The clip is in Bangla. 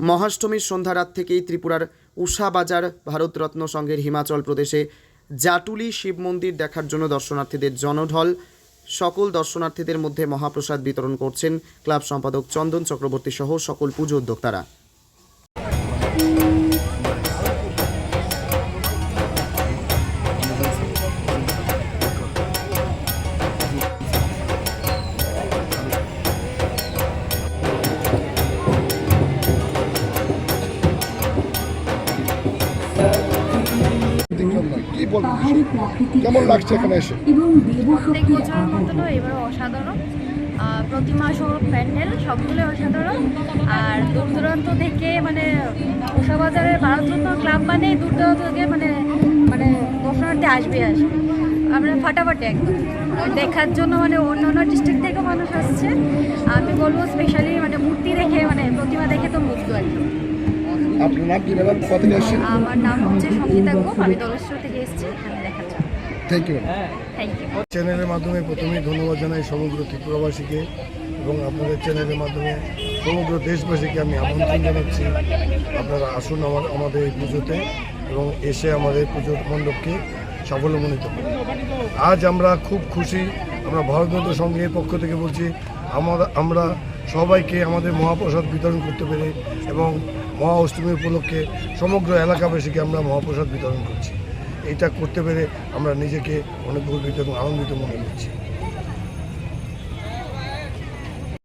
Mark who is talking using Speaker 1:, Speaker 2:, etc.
Speaker 1: মহাষ্টমীর সন্ধ্যা রাত থেকেই ত্রিপুরার উষা বাজার ভারতরত্ন সংঘের হিমাচল প্রদেশে জাটুলি শিব মন্দির দেখার জন্য দর্শনার্থীদের জনঢল। সকল দর্শনার্থীদের মধ্যে মহাপ্রসাদ বিতরণ করছেন ক্লাব সম্পাদক চন্দন চক্রবর্তী সহ সকল পুজো উদ্যোক্তারা।
Speaker 2: কি বলবেন কেমন লাগছে এখানে এসে?
Speaker 3: প্রত্যেক বছরের
Speaker 4: আগমন
Speaker 3: এবার অসাধারণ। প্রতিমা সহ প্যান্ডেল সবগুলো অসাধারণ। আর দূর দূরান্ত থেকে মানে উষা বাজারের ভারতরত্ন ক্লাব মানে দূর দূরান্ত থেকে মানে মানে দর্শনার্থী আসবে আসবে আমরা ফাটাফাটি একদম। দেখার জন্য মানে অন্য অন্য ডিস্ট্রিক্ট থেকে মানুষ আসছে। আমি বলব স্পেশালি মানে মূর্তি দেখে মানে প্রতিমা দেখে তো মুগ্ধ একদম
Speaker 2: আপনার নাম কি ম্যাডাম? কত এসেছেন?
Speaker 3: আমার নাম হচ্ছে সঙ্গীতা গোপ আমি দলেশ্বর থেকে এসেছি এখানে দেখার জন্য থ্যাংক ইউ
Speaker 5: চ্যানেলের মাধ্যমে প্রথমেই ধন্যবাদ জানাই সমগ্র ত্রিপুরাবাসীকে এবং আপনাদের চ্যানেলের মাধ্যমে সমগ্র দেশবাসীকে আমি আমন্ত্রণ জানাচ্ছি। আপনারা আসুন আমার আমাদের এই পুজোতে এবং এসে আমাদের পুজোর মণ্ডপকে সাফল্যমণ্ডিত করুন। আজ আমরা খুব খুশি আমরা ভারতনাট্য সংঘের পক্ষ থেকে বলছি আমরা আমরা সবাইকে আমাদের মহাপ্রসাদ বিতরণ করতে পেরে এবং মহা অষ্টমী উপলক্ষে সমগ্র এলাকাবাসীকে আমরা মহাপ্রসাদ বিতরণ করছি। এটা করতে পেরে আমরা নিজেকে অনেক গর্বিত এবং আনন্দিত মনে করছি।